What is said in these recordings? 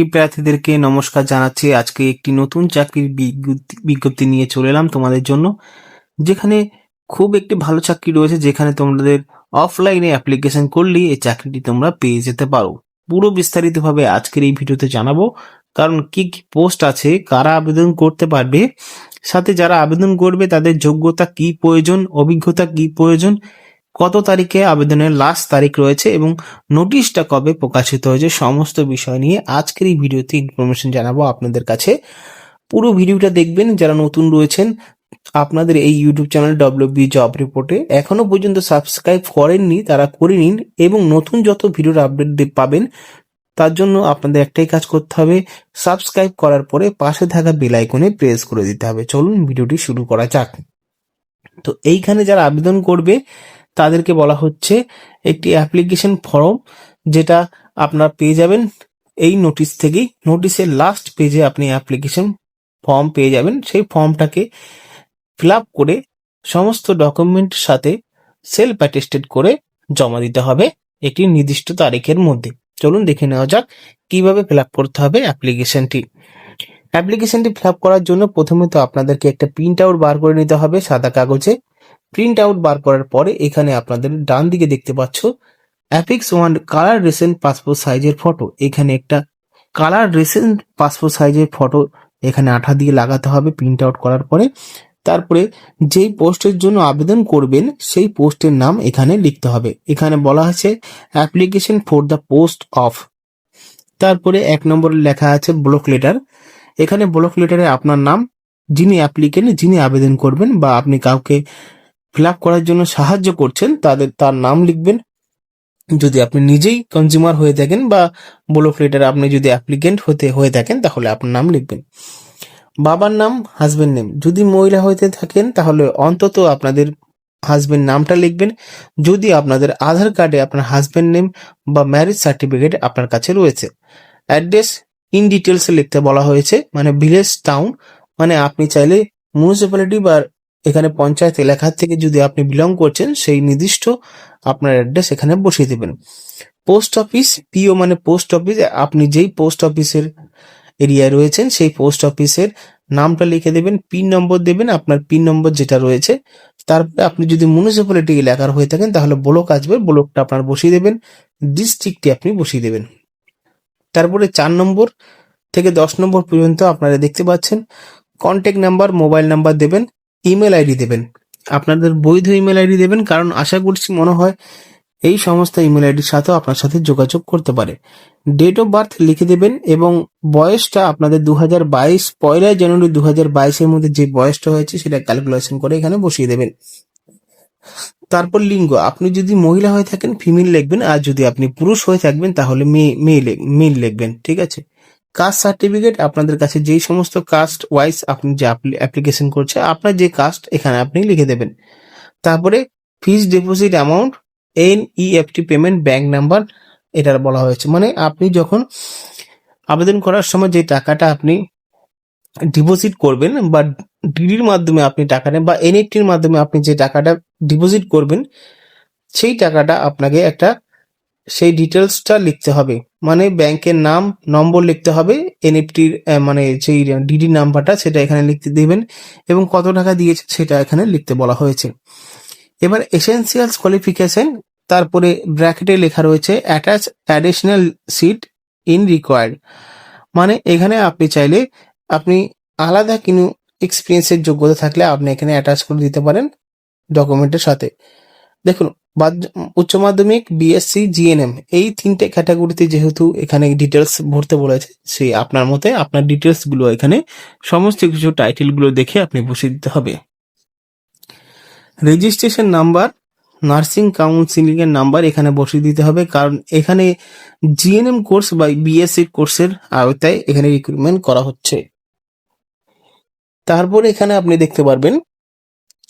চাকরি প্রার্থীদেরকে নমস্কার জানাচ্ছি। আজকে একটি নতুন চাকরির বিজ্ঞপ্তি নিয়ে চলে এলাম তোমাদের জন্য, যেখানে খুব একটি ভালো চাকরি রয়েছে, যেখানে তোমাদের অফলাইনে অ্যাপ্লিকেশন করলেই এই চাকরিটি তোমরা পেয়ে যেতে পারো। পুরো বিস্তারিতভাবে আজকের এই ভিডিওতে জানাব, কারণ কি কি পোস্ট আছে, কারা আবেদন করতে পারবে, সাথে যারা আবেদন করবে তাদের যোগ্যতা কি প্রয়োজন, অভিজ্ঞতা কি প্রয়োজন কত তারিখে আবেদনের লাস্ট তারিখ রয়েছে এবং নোটিশটা কবে প্রকাশিত হয়েছে সমস্ত বিষয় নিয়ে আজকের এই ভিডিওতে ইনফরমেশন জানাব আপনাদের কাছে। পুরো ভিডিওটা দেখবেন, যারা নতুন রয়েছেন, আপনাদের এই YouTube channel W B job রিপোর্টে এখনও পর্যন্ত সাবস্ক্রাইব করেননি, তারা করে নিন এবং নতুন যত ভিডিওর আপডেট পাবেন, তার জন্য আপনাদের একটাই কাজ করতে হবে সাবস্ক্রাইব করার পরে পাশে থাকা বেল আইকনে প্রেস করে দিতে হবে। চলুন ভিডিওটি শুরু করা যাক। তো এইখানে যারা আবেদন করবে তাদেরকে বলা হচ্ছে একটি অ্যাপ্লিকেশন ফর্ম যেটা আপনারা পেয়ে যাবেন এই নোটিশ থেকেই। নোটিশের লাস্ট পেজে আপনি অ্যাপ্লিকেশন ফর্ম পেয়ে যাবেন। সেই ফর্মটাকে ফিল আপ করে সমস্ত ডকুমেন্ট সাথে সেলফ অ্যাটেস্টেড করে জমা দিতে হবে একটি নির্দিষ্ট তারিখের মধ্যে। চলুন দেখে নেওয়া যাক কীভাবে ফিল আপ করতে হবে অ্যাপ্লিকেশনটি। অ্যাপ্লিকেশনটি ফিল আপ করার জন্য প্রথমে তো আপনাদেরকে একটা প্রিন্ট আউট বার করে নিতে হবে সাদা কাগজে। প্রিন্ট আউট বার করার পরে এখানে আপনাদের ডান দিকে দেখতে পাচ্ছ affix one colour recent passport সাইজের ফটো এখানে একটা কালার রিসেন্ট পাসপোর্ট সাইজের ফটো এখানে আঠা দিয়ে লাগাতে হবে প্রিন্ট আউট করার পরে। তারপরে যেই পোস্টের জন্য আবেদন করবেন, সেই পোস্টের নাম এখানে লিখতে হবে। এখানে বলা আছে application for the post of তারপরে এক নম্বরে লেখা আছে ব্লক লেটার এখানে ব্লক লেটারে আপনার নাম, যিনি অ্যাপ্লিকেন্ট যিনি আবেদন করবেন বা আপনি কাউকে ফিল করার জন্য সাহায্য করছেন, তাদের, তার নাম লিখবেন। যদি আপনি নিজেই কনজিউমার হয়ে থাকেন বা ব্লক লেটার আপনি যদি অ্যাপ্লিকেন্ট হতে, হয়ে থাকেন, তাহলে আপনার নাম লিখবেন। বাবার নাম হাজবেন্ড নেম যদি মহিলা হইতে থাকেন, তাহলে অন্তত আপনাদের হাজবেন্ড নামটা লিখবেন। যদি আপনাদের আধার কার্ডে আপনার হাজবেন্ড নেম বা ম্যারেজ সার্টিফিকেট আপনার কাছে রয়েছে। অ্যাড্রেস ইন ডিটেলস লিখতে বলা হয়েছে মানে ভিলেজ টাউন মানে আপনি চাইলে মিউনিসিপ্যালিটি বা এখানে পঞ্চায়েত এলাকা থেকে যদি আপনি বিলং করছেন, সেই নির্দিষ্ট আপনার অ্যাড্রেস এখানে বসিয়ে দেবেন। পোস্ট অফিস পিও মানে পোস্ট অফিস আপনি যেই পোস্ট অফিসের এরিয়ায় রয়েছেন, সেই পোস্ট অফিসের নামটা লিখে দেবেন পিন নম্বর দেবেন, আপনার পিন নম্বর যেটা রয়েছে, তারপরে আপনি যদি মিউনিসিপ্যালিটি এলাকার হয়ে থাকেন, তাহলে ব্লক আসবে ব্লকটা আপনার বসিয়ে দেবেন ডিস্ট্রিক্টটি আপনি বসিয়ে দেবেন। তারপরে চার নম্বর থেকে দশ নম্বর পর্যন্ত আপনারা দেখতে পাচ্ছেন কন্ট্যাক্ট নাম্বার মোবাইল নাম্বার দেবেন ইমেল আইডি দেবেন। আপনাদের বৈধ ইমেল আইডি দেবেন, কারণ আশা করছি মনে হয় এই সমস্ত ইমেল আইডির সাথেও আপনার সাথে যোগাযোগ করতে পারে। ডেট অফ বার্থ লিখে দেবেন এবং বয়সটা আপনাদের দু হাজার বাইশ, পয়লা জানুয়ারি দু হাজার বাইশের মধ্যে যে বয়সটা হয়েছে সেটা ক্যালকুলেশন করে এখানে বসিয়ে দেবেন। তারপর লিঙ্গ, আপনি যদি মহিলা হয়ে থাকেন ফিমেল লিখবেন, আর যদি আপনি পুরুষ হয়ে থাকবেন, তাহলে মেয়ে মেয়ে মেল লিখবেন, ঠিক আছে? কাস্ট সার্টিফিকেট, আপনাদের কাছে যেই সমস্ত কাস্ট ওয়াইজ আপনি যে অ্যাপ্লিকেশন করছে, আপনার যে কাস্ট এখানে আপনি লিখে দেবেন। তারপরে fees deposit amount, N EFT payment bank number, এটার বলা হয়েছে। মানে আপনি যখন আবেদন করার সময় যে টাকাটা আপনি ডিপোজিট করবেন বা ডিডির মাধ্যমে আপনি টাকা নেন বা এনএফটির মাধ্যমে আপনি যে টাকাটা ডিপোজিট করবেন, সেই টাকাটা আপনাকে একটা সেই ডিটেলসটা লিখতে হবে। মানে ব্যাংকের নাম, নম্বর লিখতে হবে এনএফটির মানে যেই ডিডি নাম্বারটা, সেটা এখানে লিখতে দেবেন এবং কত টাকা দিয়েছে সেটা এখানে লিখতে বলা হয়েছে। এবার এসেন্সিয়ালস কোয়ালিফিকেশন তারপরে ব্র্যাকেটে লেখা রয়েছে attach additional sheet in required মানে এখানে আপনি চাইলে আপনি আলাদা কিনু এক্সপিরিয়েন্সের যোগ্যতা থাকলে আপনি এখানে অ্যাটাচ করে দিতে পারেন ডকুমেন্টের সাথে। দেখুন উচ্চ মাধ্যমিক বিএসসি জিএনএম এই তিনটে ক্যাটাগরিতে যেহেতু এখানে ডিটেলস ভরতে বলেছে, সেই আপনার মতে আপনার ডিটেলসগুলো এখানে সমস্ত কিছু টাইটেলগুলো দেখে আপনি বসিয়ে দিতে হবে। রেজিস্ট্রেশন নাম্বার নার্সিং কাউন্সিলিং এর নাম্বার এখানে বসিয়ে দিতে হবে, কারণ এখানে জিএনএম কোর্স বা বিএসসি কোর্সের আওতায় এখানে রিক্রুটমেন্ট করা হচ্ছে। তারপর এখানে আপনি দেখতে পারবেন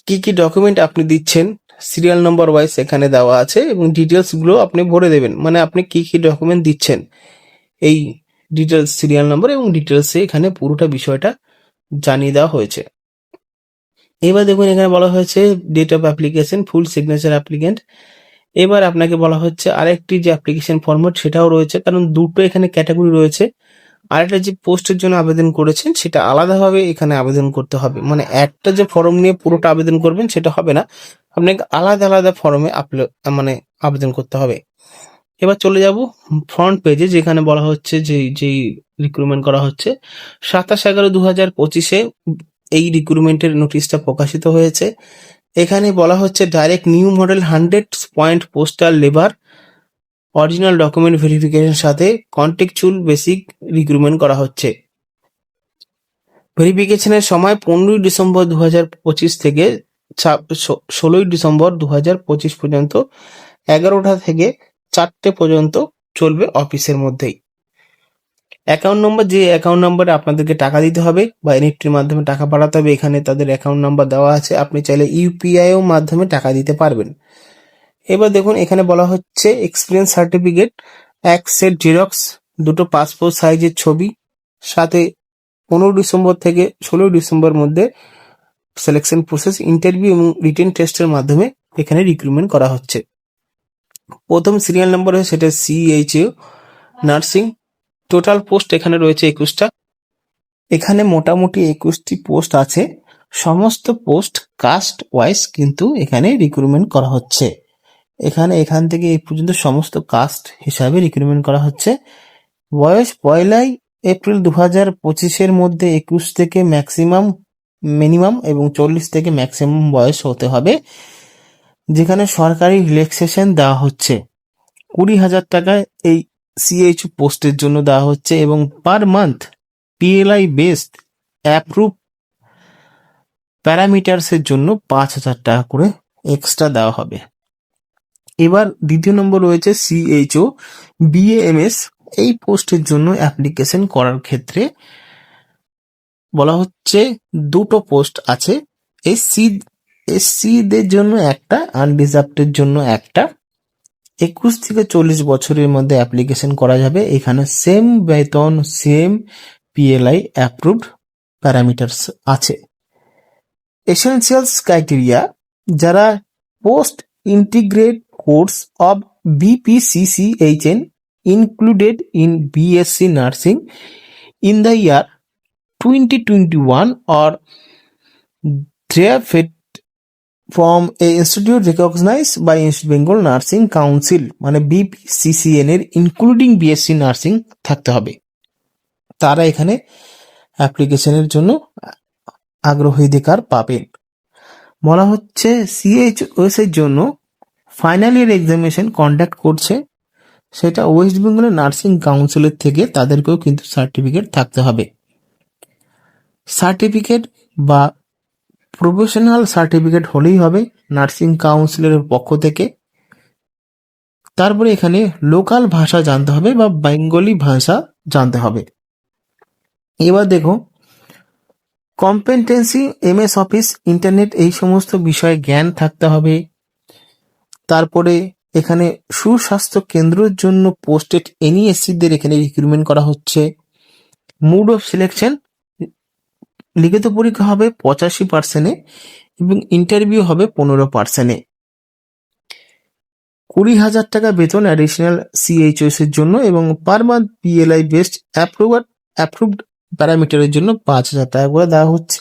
কি কি ডকুমেন্ট আপনি দিচ্ছেন সিরিয়াল নম্বর ওয়াইজ এখানে দেওয়া আছে এবং ডিটেলসগুলো আপনি ভরে দেবেন। মানে আপনি কি কি ডকুমেন্ট দিচ্ছেন এই ডিটেলস সিরিয়াল নম্বর এবং ডিটেলসে এখানে পুরোটা বিষয়টা জানিয়ে দেওয়া হয়েছে। এবার দেখুন, এখানে বলা হয়েছে date of application full signature applicant এবার আপনাকে বলা হচ্ছে আরেকটি যে অ্যাপ্লিকেশন ফরম্যাট সেটাও রয়েছে, কারণ দুটো এখানে ক্যাটাগরি রয়েছে। আর একটা যে পোস্টের জন্য আবেদন করেছেন, সেটা আলাদাভাবে এখানে আবেদন করতে হবে। মানে একটা যে ফর্ম নিয়ে পুরোটা আবেদন করবেন, সেটা হবে না। আপনাকে আলাদা আলাদা ফর্মে মানে আবেদন করতে হবে। এবার চলে যাব ফ্রন্ট পেজে যেখানে বলা হচ্ছে যে, যেই রিক্রুটমেন্ট করা হচ্ছে। সাতাশ এগারো দু হাজার পঁচিশে এই রিক্রুটমেন্টের নোটিশটা প্রকাশিত হয়েছে। এখানে বলা হচ্ছে direct new model hundred point postal labour original document verification সাথে কন্টেকচুয়াল বেসিক রিক্রুটমেন্ট করা হচ্ছে। ভেরিফিকেশনের সময় পনেরোই ডিসেম্বর দু পঁচিশ থেকে ষোলোই ডিসেম্বর দু পঁচিশ পর্যন্ত এগারোটা থেকে চারটে পর্যন্ত চলবে অফিসের মধ্যেই। অ্যাকাউন্ট নম্বর যে অ্যাকাউন্ট নম্বরে আপনাদেরকে টাকা দিতে হবে বা এনএফটির মাধ্যমে টাকা পাঠাতে হবে, এখানে তাদের অ্যাকাউন্ট নাম্বার দেওয়া আছে। আপনি চাইলে ইউপিআইও মাধ্যমে টাকা দিতে পারবেন। এবার দেখুন, এখানে বলা হচ্ছে এক্সপিরিয়েন্স সার্টিফিকেট এক সেট জেরক্স দুটো পাসপোর্ট সাইজের ছবি, সাথে পনেরো ডিসেম্বর থেকে ষোলোই ডিসেম্বর মধ্যে সিলেকশন প্রসেস ইন্টারভিউ এবং রিটেন টেস্টের মাধ্যমে এখানে রিক্রুটমেন্ট করা হচ্ছে। প্রথম সিরিয়াল নম্বর হয় সেটা সিএইচইউ নার্সিং টোটাল পোস্ট এখানে রয়েছে একুশটা। এখানে মোটামুটি একুশটি পোস্ট আছে। সমস্ত পোস্ট কাস্ট ওয়াইজ কিন্তু এখানে রিক্রুটমেন্ট করা হচ্ছে। এখানে এখান থেকে এই পর্যন্ত সমস্ত কাস্ট হিসাবে রিক্রুটমেন্ট করা হচ্ছে। বয়স পয়লাই এপ্রিল দু হাজার পঁচিশের মধ্যে একুশ থেকে ম্যাক্সিমাম মিনিমাম এবং চল্লিশ থেকে ম্যাক্সিমাম বয়স হতে হবে, যেখানে সরকারি রিল্যাক্সেশন দেওয়া হচ্ছে। কুড়ি হাজার টাকায় এই সিএইচ পোস্টের জন্য দেওয়া হচ্ছে এবং per month PLI based approve প্যারামিটার্সের জন্য পাঁচ হাজার টাকা করে এক্সট্রা দেওয়া হবে। এবার দ্বিতীয় নম্বর রয়েছে সিএইচও বিএএমএস এই পোস্টের জন্য অ্যাপ্লিকেশন করার ক্ষেত্রে বলা হচ্ছে দুটো পোস্ট আছে। এসসি এসসিদের জন্য একটা আনরিজার্ভডের জন্য একটা। একুশ থেকে চল্লিশ বছরের মধ্যে অ্যাপ্লিকেশন করা যাবে। এখানে সেম বেতন সেম পিএলআই অ্যাপ্রুভড প্যারামিটার্স আছে। এসেন্সিয়ালস ক্রাইটেরিয়া যারা post integrate course of BPCCHN included in BSc nursing in the year twenty twenty one or from a institute recognise by institute Bengal nursing council মানে বিপিসিসিএন এর including BSc nursing থাকতে হবে। তারা এখানে অ্যাপ্লিকেশনের জন্য আগ্রহীদিকার পাবেন। বলা হচ্ছে সিএইচ ওয়েসের জন্য ফাইনাল ইয়ার এক্সামিনেশন কন্ডাক্ট করছে, সেটা ওয়েস্ট বেঙ্গলের নার্সিং কাউন্সিলের থেকে তাদেরকেও কিন্তু সার্টিফিকেট থাকতে হবে। সার্টিফিকেট বা প্রফেশনাল সার্টিফিকেট হলেই হবে নার্সিং কাউন্সিলের পক্ষ থেকে। তারপরে এখানে লোকাল ভাষা জানতে হবে বা বেঙ্গলি ভাষা জানতে হবে। এবার দেখো কম্পেটেন্সি এমএস অফিস ইন্টারনেট এই সমস্ত বিষয়ে জ্ঞান থাকতে হবে। তারপরে এখানে সুস্বাস্থ্য কেন্দ্রের জন্য পোস্টেড এনইএসসিদের এখানে রিক্রুটমেন্ট করা হচ্ছে। মুড অফ সিলেকশন লিখিত পরীক্ষা হবে পঁচাশি পার্সেন্টে এবং ইন্টারভিউ হবে পনেরো পার্সেন্টে কুড়ি হাজার টাকা বেতন অ্যাডিশনাল সিএইচএস এর জন্য এবং per month PLI best approver approved প্যারামিটারের জন্য পাঁচ হাজার টাকা করে দেওয়া হচ্ছে।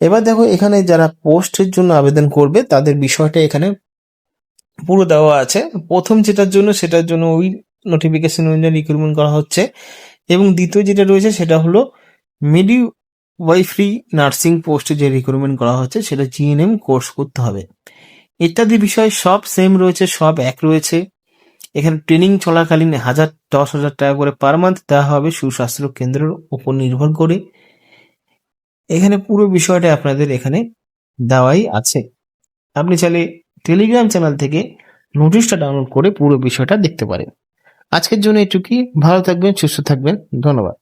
এবার দেখো এখানে যারা পোস্টের জন্য আবেদন করবে তাদের বিষয়টা এখানে পুরো দেওয়া আছে। প্রথম যেটার জন্য, সেটার জন্য ওই নোটিফিকেশন অনুযায়ী রিক্রুটমেন্ট করা হচ্ছে। এবং দ্বিতীয় যেটা রয়েছে, সেটা হলো মিডি ওয়াইফ্রি নার্সিং পোস্টে যে রিক্রুটমেন্ট করা হচ্ছে, সেটা জিএনএম কোর্স করতে হবে। ইত্যাদি বিষয় সব সেম রয়েছে, সব এক রয়েছে। এখানে ট্রেনিং চলাকালীন হাজার, দশ হাজার টাকা করে পার মান্থ দেওয়া হবে সুস্বাস্থ্য কেন্দ্রের উপর নির্ভর করে। এখানে পুরো বিষয়টা আপনাদের এখানে দেওয়াই আছে। আপনি চাইলে টেলিগ্রাম চ্যানেল থেকে নোটিশটা ডাউনলোড করে পুরো বিষয়টা দেখতে পারেন। আজকের জন্য এটুকুই। ভালো থাকবেন, সুস্থ থাকবেন। ধন্যবাদ।